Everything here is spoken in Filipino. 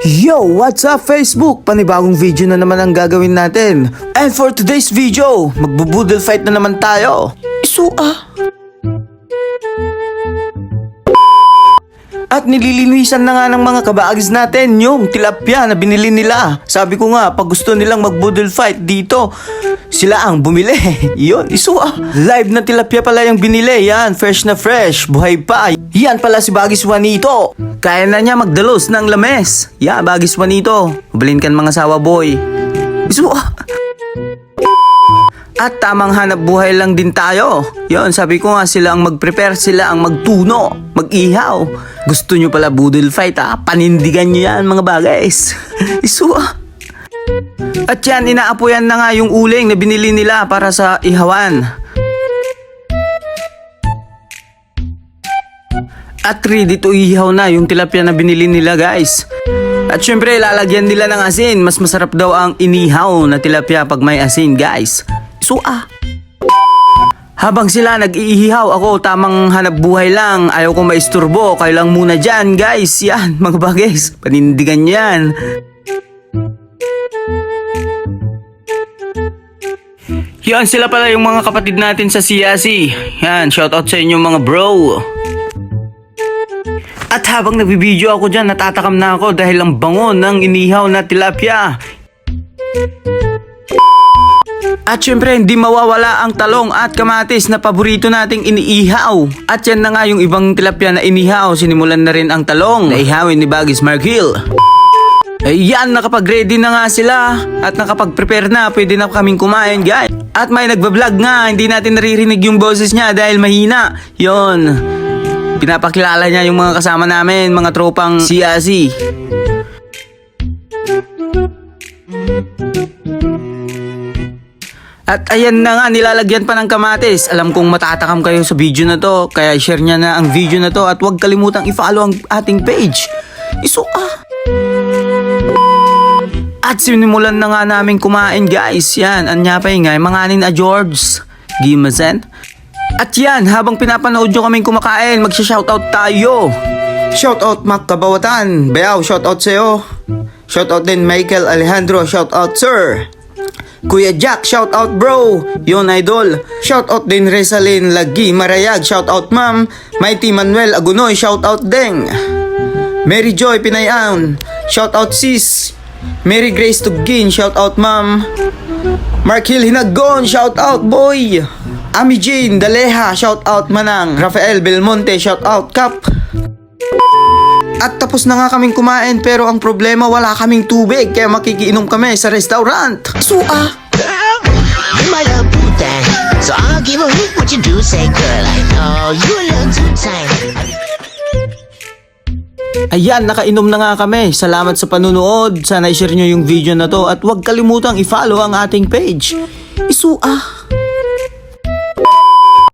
Yo, what's up Facebook? Panibagong video na naman ang gagawin natin. And for today's video, magbubudel fight na naman tayo. Isua. At nililinisan na nga ng mga kabaagis natin yung tilapia na binili nila. Sabi ko nga, pag gusto nilang magbudel fight dito, sila ang bumili. Yun, isua. Live na tilapia pala yung binili. Yan, fresh na fresh. Buhay pa. Yan pala si Bagis Juanito. Kaya na niya magdalos ng lames. Ya, Bagis Juanito. Balin kan mga sawa boy. Isua. At tamang hanap buhay lang din tayo. Yon, sabi ko nga sila ang mag-prepare, sila ang magtuno, mag-ihaw. Gusto nyo pala budol fight ha? Panindigan nyo yan mga bagais. Isua. At yan, inaapoyan na nga yung uling na binili nila para sa ihawan. At ready to ihaw na yung tilapia na binili nila guys. At syempre, lalagyan nila ng asin. Mas masarap daw ang inihaw na tilapia pag may asin guys. So ah. Habang sila nag-iihaw ako, tamang hanap buhay lang. Ayaw ko maisturbo. Kayo lang muna dyan, guys. Yan, mga bagais. Panindigan yan. Yan, sila pala yung mga kapatid natin sa CSE. Yan, shoutout sa inyo mga bro. At habang nagbibideo ako dyan, natatakam na ako dahil ang bango ng inihaw na tilapia. At syempre, hindi mawawala ang talong at kamatis na paborito nating iniihaw. At yan na nga yung ibang tilapia na inihaw. Sinimulan na rin ang talong na ihawin ni Bagis Margil. Ayan, nakapag-ready na nga sila at nakapag-prepare na, pwede na kaming kumain, guys. At may nagbablog nga, hindi natin naririnig yung boses niya dahil mahina. Yon. Pinapakilala niya yung mga kasama namin, mga tropang CRC. At ayan na nga, nilalagyan pa ng kamatis. Alam kong matatakam kayo sa video na to, kaya share niya na ang video na to at huwag kalimutang i-follow ang ating page. Iso ah! At sinimulan na nga namin kumain guys. Yan, anya pa yung nga, mga anin na George. Gimazen. At yan, habang pinapanood nyo kaming kumakain, magsha-shoutout tayo. Shoutout Mac Kabawatan. Beaw, shoutout sa'yo. Shoutout din Michael Alejandro, shoutout sir. Kuya Jack, shoutout bro. Yon idol. Shoutout din Resalin Lagi Marayag, shoutout ma'am. Mighty Manuel Agunoy, shoutout ding. Mary Joy Pinayan, shoutout sis. Mary Grace Tugin, shoutout ma'am. Mark Hill Hinagon, shoutout boy. Ami Jane Daleha, shoutout manang. Rafael Belmonte, shoutout kap. At tapos na nga kaming kumain pero ang problema wala kaming tubig kaya makikiinom kami sa restaurant. Sua! You might love that. So I'll give a hoot what you do say, girl. I know you little too tight. Ayan, nakainom na nga kami. Salamat sa panunood. Sana i-share nyo yung video na to at huwag kalimutang i-follow ang ating page. Isua!